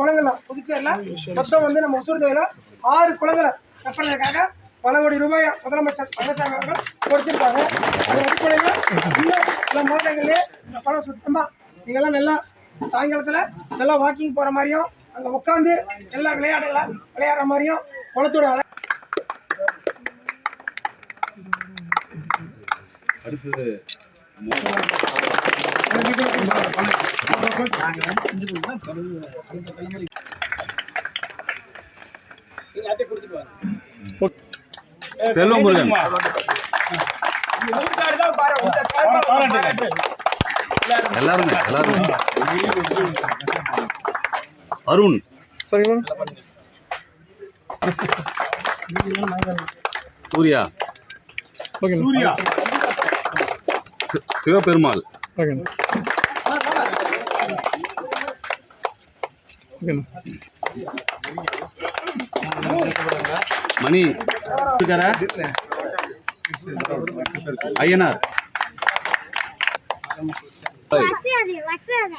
குளங்கள்ல புதுச்சேரியில் மொத்தம் வந்து நம்ம உசூர் தொகையில் ஆறு குளங்களை செப்பனதுக்காக பல கோடி ரூபாய் முதலமைச்சர் பழனிசாமி அவர்கள் கொடுத்திருக்காங்க அது அடிப்படையில் இன்னும் சில மாதங்களே இந்த பணம் சுத்தமாக நீங்கள்லாம் நல்லா சாயங்காலத்தில் நல்லா வாக்கிங் போகிற மாதிரியும் அங்கே உட்காந்து எல்லா விளையாட்டுகளை விளையாடுற மாதிரியும் குளத்தோட அடுத்தது செல்வம் முருகன் எல்லாருமே எல்லாருமே. அருண். சூர்யா. சி- சிவபெருமாள். மணி இருக்காரா? ஐயனார் ஹாய். வசாது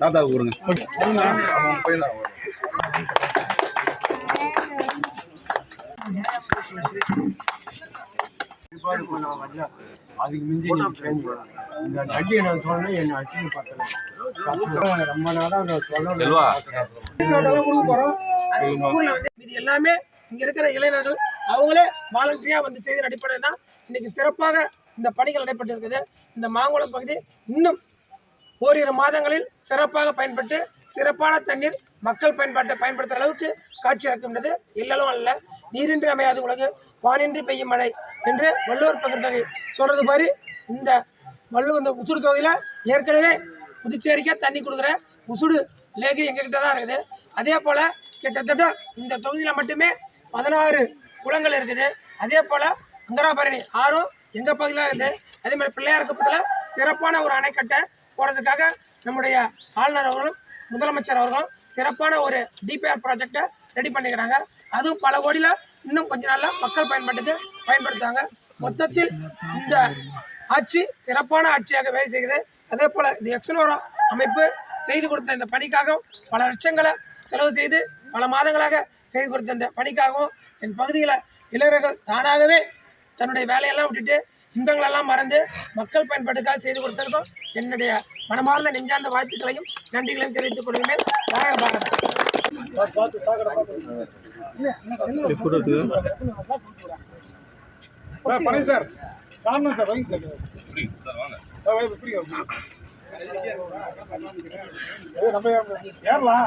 தாத்தாவுக்கு கொடுங்க அதுக்கு மிஞ்சி இந்த நடிகை நான் சொன்னேன் என்னை பார்த்தேன் ரொம்ப நாளாக நான் சொல்ல இது எல்லாமே இங்க இருக்கிற இளைஞர்கள் அவங்களே வாலண்டரியா வந்து செய்த அடிப்படையில் தான் இன்னைக்கு சிறப்பாக இந்த பணிகள் நடைபெற்று இருக்குது இந்த மாங்குளம் பகுதி இன்னும் ஓரிரு மாதங்களில் சிறப்பாக பயன்பட்டு சிறப்பான தண்ணீர் மக்கள் பயன்பாட்டை பயன்படுத்துகிற அளவுக்கு காட்சி அளிக்கின்றது. இல்லலும் அல்ல நீரின்றி அமையாது உலகு வானின்றி பெய்யும் மழை என்று வள்ளுவர் பகிர்ந்தகை சொல்கிறது மாதிரி இந்த வள்ளு இந்த உசுடு தொகுதியில் ஏற்கனவே புதுச்சேரிக்கே தண்ணி கொடுக்குற உசுடு லேகு எங்ககிட்ட தான் இருக்குது. அதே போல் கிட்டத்தட்ட இந்த தொகுதியில் மட்டுமே பதினாறு குளங்கள் இருக்குது. அதே போல் அங்கராபரணி ஆறும் எங்கள் பகுதியில் இருக்குது. அதே மாதிரி பிள்ளையார் குப்பத்தில் சிறப்பான ஒரு அணைக்கட்டை போடுறதுக்காக நம்முடைய ஆளுநர் அவர்களும் முதலமைச்சர் அவர்களும் சிறப்பான ஒரு டிபிஆர் ப்ராஜெக்டை ரெடி பண்ணிக்கிறாங்க. அதுவும் பல கோடியில் இன்னும் கொஞ்ச நாளில் மக்கள் பயன்பாட்டுக்கு பயன்படுத்துவாங்க. மொத்தத்தில் இந்த ஆட்சி சிறப்பான ஆட்சியாக வேலை செய்கிறது. அதே போல் இந்த எக்ஸனோரா அமைப்பு செய்து கொடுத்த இந்த பணிக்காக பல லட்சங்களை செலவு செய்து பல மாதங்களாக செய்து கொடுத்த இந்த பணிக்காகவும் என் பகுதியில் இளைஞர்கள் தானாகவே தன்னுடைய வேலையெல்லாம் விட்டுட்டு இன்பங்களெல்லாம் மறந்து மக்கள் பயன்பாட்டுக்காக செய்து கொடுத்ததுக்கும் என்னுடைய மனமார்ந்த நெஞ்சார்ந்த வாழ்த்துக்களையும் நன்றிகளையும் தெரிவித்துக் கொள்கிறேன். பாரதம் சார் காரணம் சார் வைங்க சார். சார், வைங்க, பிடிங்க, பிடிங்க. ஏய், நம்ம ஏறலாம்.